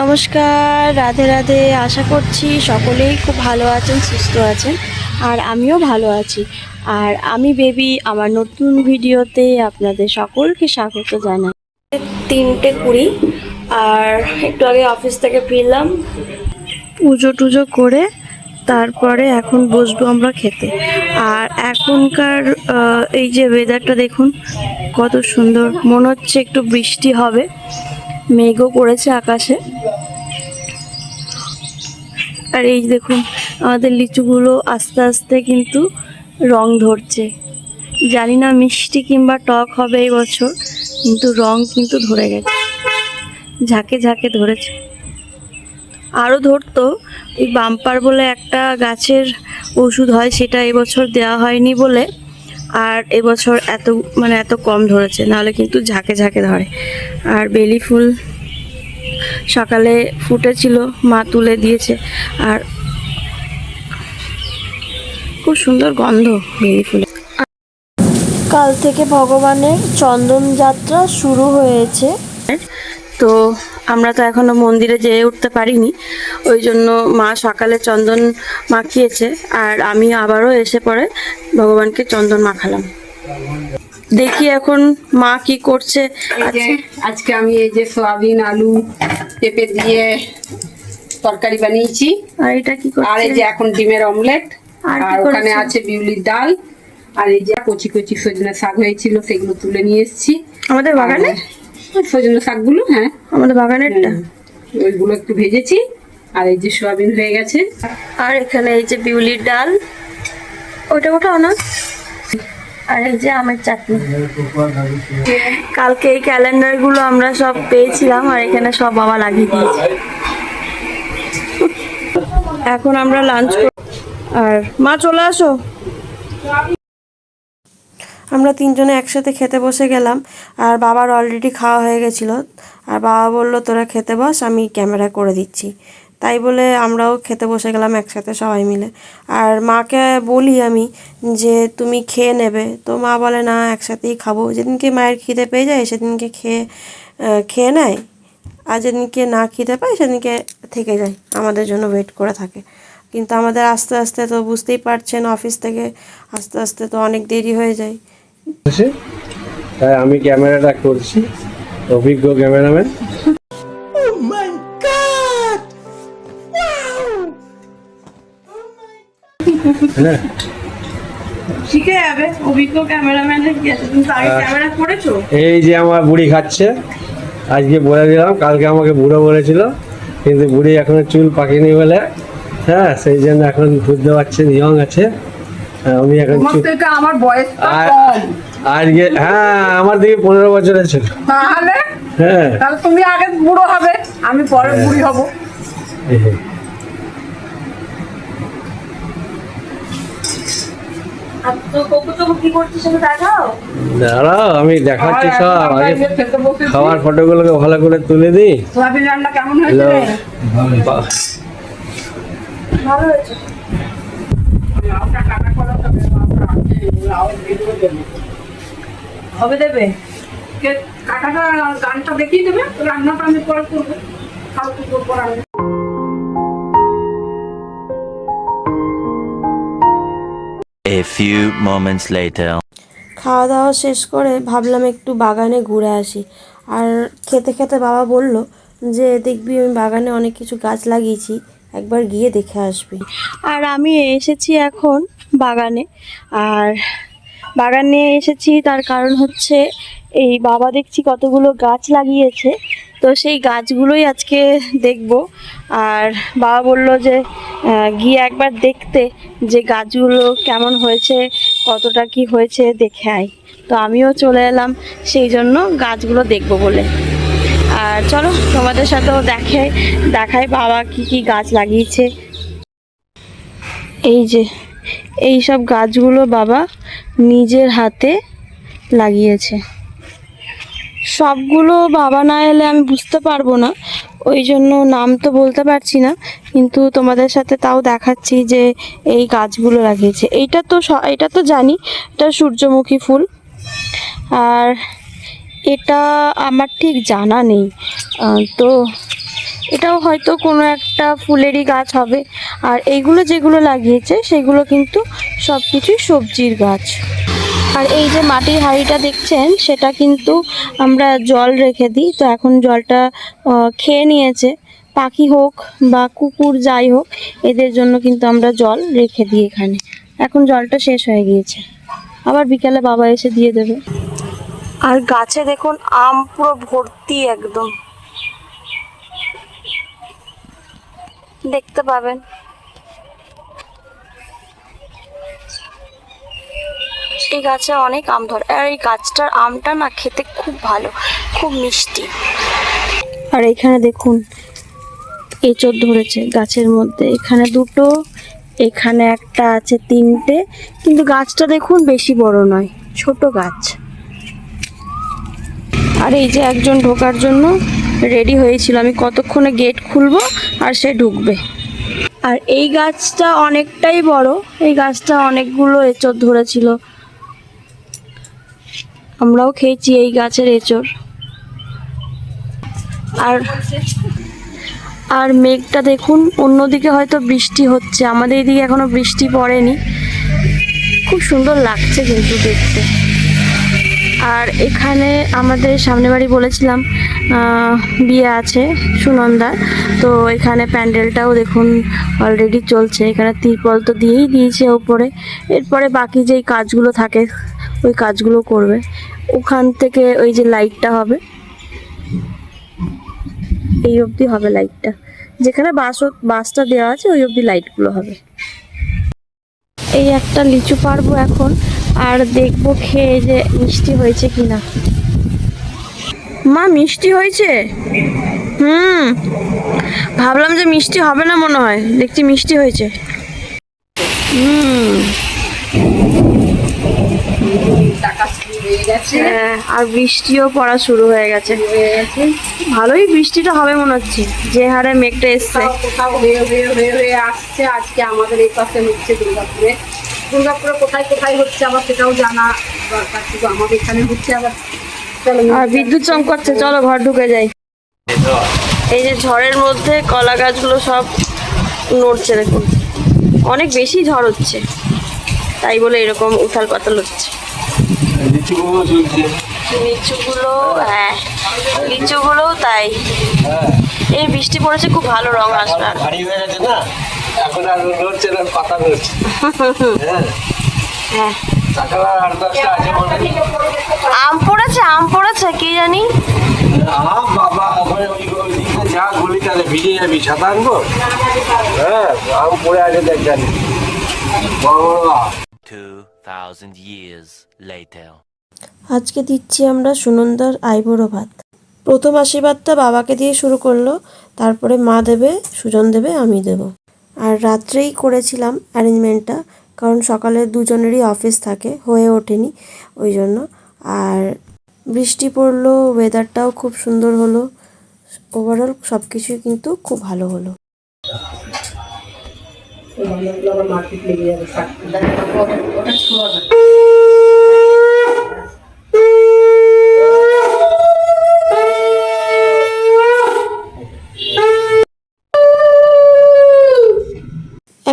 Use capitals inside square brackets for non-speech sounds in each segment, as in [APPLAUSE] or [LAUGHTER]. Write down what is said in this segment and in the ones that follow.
নমস্কার, রাধে রাধে। আশা করছি সকলেই খুব ভালো আছেন, সুস্থ আছেন, আর আমিও ভালো আছি। আর আমি বেবি, আমার নতুন ভিডিওতে আপনাদের সকলকে স্বাগত জানাই। তিনটে কুড়ি, আর একটু আগে অফিস থেকে ফিরলাম। পুজো টুজো করে তারপরে এখন বসবো আমরা খেতে। আর এখনকার এই যে ওয়েদারটা দেখুন, কত সুন্দর। মনে হচ্ছে একটু বৃষ্টি হবে। মেঘও করেছে আকাশে। আর এই দেখুন, আমাদের লিচুগুলো আস্তে আস্তে কিন্তু রং ধরছে। জানি না মিষ্টি কিংবা টক হবে এই বছর, কিন্তু রং কিন্তু ধরে গেছে। ঝাঁকে ঝাঁকে ধরেছে। আরও ধরতো, এই বাম্পার বলে একটা গাছের ওষুধ হয়, সেটা এবছর দেওয়া হয়নি বলে আর এবছর এত মানে এত কম ধরেছে, নাহলে কিন্তু ঝাঁকে ঝাঁকে ধরে। আর বেলি ফুল সকালে ফুটেছিল, মা তুলে দিয়েছে, আর খুব সুন্দর গন্ধ বেলি ফুলে কাল থেকে ভগবানের চন্দন যাত্রা শুরু হয়েছে। তো আমরা তো এখনও মন্দিরে যেয়ে উঠতে পারিনি। ওই জন্য মা সকালে চন্দন মাখিয়েছে আর আমি আবারও এসে পরে ভগবানকে চন্দন মাখালাম। দেখি এখন মা কি করছে। আজকে আমি এই যে সয়াবিন আলু পেঁপে দিয়ে তরকারি বানিয়েছি। আর এটা কি আর এই যে এখন ডিমের অমলেট। আর ওখানে আছে বিউলির ডাল। আর এই যে কচি কচি সজনে শাক হয়েছিল সেগুলো তুলে নিয়ে এসেছি। আমাদের বাগানে? সজনে শাকগুলো হ্যাঁ। আমাদের বাগানেরটা। ওইগুলো একটু ভেজেছি আর এই যে সয়াবিন হয়ে গেছে। আর এখানে এই যে বিউলির ডাল ওইটা ওঠাও না আর এই যে আমের চাটনি। কালকে এই ক্যালেন্ডারগুলো আমরা সব পেয়েছিলাম আর এখানে সব বাবা লাগিয়ে দিয়েছে। এখন আমরা লাঞ্চ আর মা চলে আসো। আমরা তিনজনে একসাথে খেতে বসে গেলাম, আর বাবার অলরেডি খাওয়া হয়ে গেছিল। আর বাবা বলল, তোরা খেতে বস, আমি ক্যামেরা করে দিচ্ছি। তাই বলে আমরাও খেতে বসে গেলাম একসাথে সবাই মিলে। আর মাকে বলি আমি যে, তুমি খেয়ে নেবে। তো মা বলে, না, একসাথেই খাব। যেদিনকে মায়ের খিদে পেয়ে যায়, সেদিনকে খেয়ে খেয়ে নেয়। আর যেদিনকে না খিদে পায়, সেদিনকে থেকে যায়, আমাদের জন্য ওয়েট করে থাকে। কিন্তু আমাদের আস্তে আস্তে তো বুঝতেই পারছেন, অফিস থেকে আস্তে আস্তে তো অনেক দেরি হয়ে যায়। তাই আমি ক্যামেরাটা করছি অভিজ্ঞ ক্যামেরাম্যান। হ্যাঁ। শিখে যাবে অভিজ্ঞ ক্যামেরাম্যানের কি আছে? তুমি আগে ক্যামেরা করেছ? এই যে আমার বুড়ি খাচ্ছে আজকে বলে দিলাম কালকে আমাকে বুড়ো বলেছিল কিন্তু বুড়ি এখনও চুল পাকেনি বলে। হ্যাঁ সেই জন্য এখন বুঝতে পারছেন ইয়ং আছে। হ্যাঁ, আমি এখন আমার কম। আজকে হ্যাঁ আমার দিকে পনেরো বছরের ছিল। তাহলে? হ্যাঁ। তাহলে তুমি আগে বুড়ো হবে আমি পরে হ্যাঁ। বুড়ি হব। দাঁড়াও আমি দেখাচ্ছি সব। এখন আমরা আগে। খাওয়ার ফটোগুলোকে ভালো করে তুলে দিই রান্না কেমন ভালো। হয়েছে। হবে দেবে? কে- কাটাটা গানটা দেখিয়ে দেবে রান্নাটা আমি পরে করব। ফালতু করব রান্না। A few moments later. খাওয়া দাওয়া শেষ করে ভাবলাম একটু বাগানে ঘুরে আসি। আর খেতে খেতে বাবা বলল যে দেখবি আমি বাগানে অনেক কিছু গাছ লাগিয়েছি একবার গিয়ে দেখে আসবি। আর আমি এসেছি এখন বাগানে। আর বাগানে এসেছি, তার কারণ হচ্ছে এই বাবা দেখছি কতগুলো গাছ লাগিয়েছে। তো সেই গাছগুলোই আজকে দেখব। আর বাবা বলল যে গিয়ে একবার দেখতে যে গাছগুলো কেমন হয়েছে, কতটা কি হয়েছে, দেখে আয়। তো আমিও চলে এলাম, সেই জন্য গাছগুলো দেখব বলে। আর চলো, তোমাদের সাথেও দেখে, দেখাই বাবা কি কি গাছ লাগিয়েছে। এই যে এই সব গাছগুলো বাবা নিজের হাতে লাগিয়েছে। সবগুলো বাবা না এলে আমি বুঝতে পারব না, ওই জন্য নাম তো বলতে পারছি না, কিন্তু তোমাদের সাথে তাও দেখাচ্ছি যে এই গাছগুলো লাগিয়েছে। এইটা তো এটা তো জানি, এটা সূর্যমুখী ফুল। আর এটা আমার ঠিক জানা নেই। তো এটাও হয়তো কোনো একটা ফুলেরই গাছ হবে। আর এইগুলো যেগুলো লাগিয়েছে, সেগুলো কিন্তু সব কিছুই সবজির গাছ। আর এই যে মাটির হাঁড়িটা দেখছেন, সেটা কিন্তু আমরা জল রেখে দিই। তো এখন জলটা খেয়ে নিয়েছে। পাখি হোক বা কুকুর যাই হোক, এদের জন্য কিন্তু আমরা জল রেখে দিই এখানে। এখন জলটা শেষ হয়ে গিয়েছে। আবার বিকালে বাবা এসে দিয়ে দেবে। আর গাছে দেখুন, আম পুরো ভর্তি একদম। দেখতে পাবেন। এই গাছে অনেক আম ধরে আর এই গাছটার আমটা না খেতে খুব ভালো, খুব মিষ্টি। আর এখানে দেখুন, এঁচড় ধরেছে গাছের মধ্যে। এখানে দুটো, এখানে একটা আছে তিনটে। কিন্তু গাছটা দেখুন বেশি বড় নয়, ছোট গাছ। আর এই যে একজন ঢোকার জন্য রেডি হয়েছিল। আমি কতক্ষণে গেট খুলবো আর সে ঢুকবে। আর এই গাছটা অনেকটাই বড়। এই গাছটা অনেকগুলো এঁচড় ধরেছিল। আমরাও খেয়েছি এই গাছের এঁচড়। আর আর মেঘটা দেখুন, অন্যদিকে হয়তো বৃষ্টি হচ্ছে। আমাদের এদিকে এখনও বৃষ্টি পড়েনি। খুব সুন্দর লাগছে কিন্তু দেখতে। আর এখানে আমাদের সামনে বাড়ি বলেছিলাম বিয়ে আছে সুনন্দার তো এখানে প্যান্ডেলটাও দেখুন অলরেডি চলছে। এখানে তিরপল তো দিয়েই দিয়েছে ওপরে। এরপরে বাকি যেই কাজগুলো থাকে, ওই কাজগুলো করবে। ওখান থেকে ওই যে লাইটটা হবে। এই অবধি হবে লাইটটা যেখানে বাস, বাসটা দেওয়া আছে, ওই অবধি লাইটগুলো হবে। এই একটা লিচু পারব এখন। আর দেখব খেয়ে যে মিষ্টি হয়েছে কিনা। মা, মিষ্টি হয়েছে? হুম। ভাবলাম যে মিষ্টি হবে না মনে হয়। দেখছি মিষ্টি হয়েছে। হুম। হয়ে, আর বৃষ্টিও পড়া শুরু হয়ে গেছে। ভালোই বৃষ্টিটা হবে মনে হচ্ছে। যে হারে মেঘটা এসছে। আসছে। আজকে আমাদের এই পাশে হচ্ছে দুর্গাপুরে। দুর্গাপুরে কোথায় কোথায় হচ্ছে আবার সেটাও জানা দরকার শুধু আমাদের এখানে হচ্ছে আবার আর বিদ্যুৎ চমকাচ্ছে চলো ঘর ঢুকে যাই। এই যে ঝড়ের মধ্যে কলা গাছগুলো সব নড়ছে দেখুন। অনেক বেশি ঝড় হচ্ছে। তাই বলে এরকম উথাল পাতাল হচ্ছে। লিচুগুলো হ্যাঁ লিচুগুলোও তাই। এই বৃষ্টি পড়েছে, খুব ভালো রং আসবে এখন আর নড়ছে না পাতা নড়ছে হ্যাঁ। হ্যাঁ। আম পড়েছে আম পড়েছে কি জানি? আম বাবা ওখানে ওই ওই দিকে যা ভিজে যাবি ছাতা আনব? হ্যাঁ আম পড়ে আছে দেখ জানি। বড় বড় 2,000 years later. আজকে দিচ্ছি আমরা সুনন্দার আইবুড়ো ভাত। প্রথম আশীর্বাদটা বাবাকে দিয়ে শুরু করল তারপরে মা দেবে সুজন দেবে আমি দেব। আর রাত্রেই করেছিলাম অ্যারেঞ্জমেন্টটা কারণ সকালে দুজনেরই অফিস থাকে, হয়ে ওঠেনি ওই জন্য আর বৃষ্টি পড়ল ওয়েদারটাও খুব সুন্দর হলো। ওভারঅল সব কিছুই কিন্তু খুব ভালো হলো। মার্কেট লেগে যাবে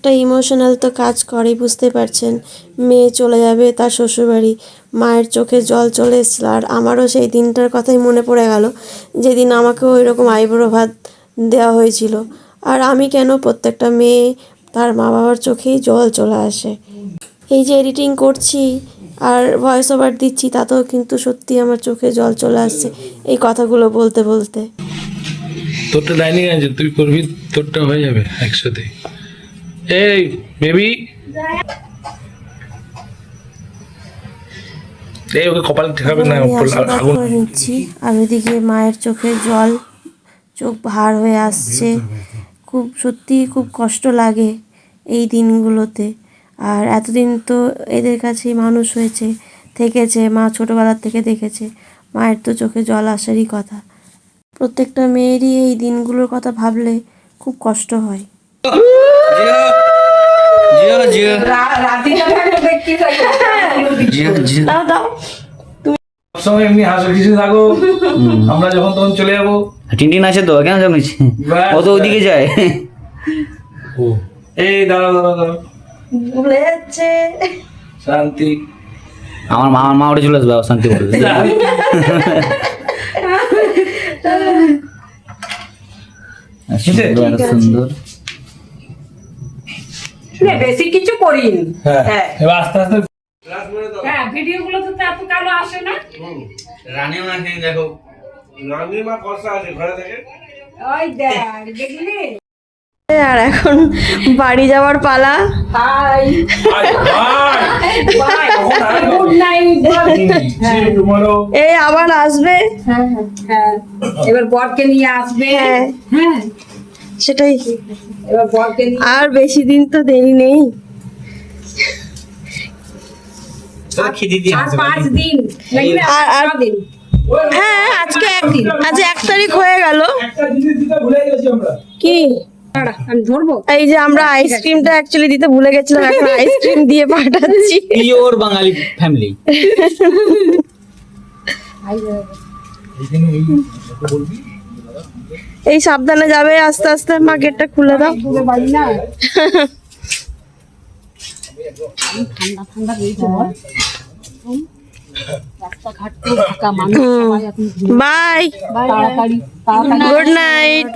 একটা ইমোশনাল তো কাজ করে বুঝতে পারছেন? মেয়ে চলে যাবে তার শ্বশুরবাড়ি। মায়ের চোখে জল চলে এসেছিল। আর আমারও সেই দিনটার কথাই মনে পড়ে গেল, যেদিন আমাকেও রকম আইবুড়ো ভাত দেওয়া হয়েছিল। আর আমি কেন প্রত্যেকটা মেয়ে তার মা বাবার চোখেই জল চলে আসে? এই যে এডিটিং করছি আর ভয়েস ওভার দিচ্ছি, তাতেও কিন্তু সত্যি আমার চোখে জল চলে আসছে এই কথাগুলো বলতে বলতে। তোরটা ডাইনিং আছে তুই করবি, তোরটা হয়ে যাবে একসাথে এই বেবি এই ওকে কপাল ঠেকাবে না আগুন আর ওইদিকে মায়ের চোখে জল চোখ ভার হয়ে আসছে। খুব সত্যি খুব কষ্ট লাগে এই দিনগুলোতে। আর এতদিন তো এদের কাছেই মানুষ হয়েছে থেকেছে মা ছোটোবেলার থেকে দেখেছে। মায়ের তো চোখে জল আসারই কথা। প্রত্যেকটা মেয়েরই এই দিনগুলোর কথা ভাবলে খুব কষ্ট হয়। দেখতে দাও দাও। সবসময় এমনি হাসো কিছু থাকো। আমরা যখন তখন চলে যাব। টিনটিন আছে তো? কেন সব নিচ্ছে ব্যাস। ও তো ওইদিকে যায়। এই দাঁড়াও দাঁড়াও দাঁড়াও। ভুলে যাচ্ছে শান্তি। আমার মা মা উঠে চলে আসবে শান্তি বলবে [LAUGHS] এত সুন্দর। না, বেশি কিছু করিনি। হ্যাঁ। হ্যাঁ। আস্তে আস্তে হ্যাঁ ভিডিও তো এত কালো আসে না। রানীও না দেখো। রানীমা কষা আছে ঘরে থেকে। ওই দেখ দেখলি? আর এখন বাড়ি যাওয়ার পালা। হাই। আয়, আয়। বাই কখন আসবে? Good night See you tomorrow. এ আবার আসবে? হ্যাঁ। এবার বরকে নিয়ে আসবে। হ্যাঁ। হ্যাঁ। সেটাই। আর বেশি দিন তো দেরি নেই। হ্যাঁ আজকে একদিন আজ এক তারিখ হয়ে গেল। একটা জিনিস দিতে ভুলে গেছি আমরা। কি? দাঁড়া, আমি ধরবো? এই যে আমরা আইসক্রিমটা অ্যাকচুয়ালি দিতে ভুলে গেছিলাম এখন আইসক্রিম দিয়ে পাঠাচ্ছি। পিওর বাঙালি ফ্যামিলি [LAUGHS] এই সাবধানে যাবে, আস্তে আস্তে মা গেটটা খুলে দাও। বাই। গুড নাইট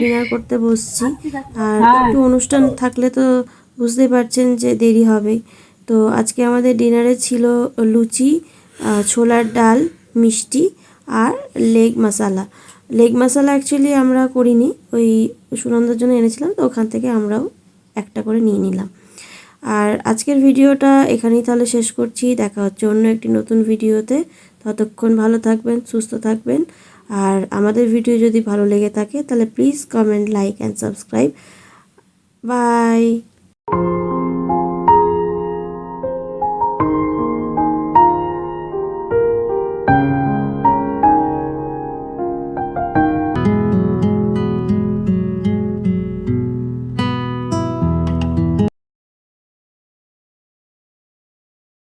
ডিনার করতে বসছি। আর একটু অনুষ্ঠান থাকলে তো বুঝতেই পারছেন যে দেরি হবে। তো আজকে আমাদের ডিনারে ছিল লুচি ছোলার ডাল, মিষ্টি আর leg masala. Leg masala actually আমরা করিনি, ওই সুনন্দার জন্য এনেছিলাম, তো ওখান থেকে আমরাও একটা করে নিয়ে নিলাম। আর আজকের ভিডিওটা এখানেই তাহলে শেষ করছি, দেখা হচ্ছে অন্য একটি নতুন ভিডিওতে। ততক্ষণ ভালো থাকবেন, সুস্থ থাকবেন। আর আমাদের ভিডিও যদি ভালো লেগে থাকে, তাহলে please comment like and subscribe bye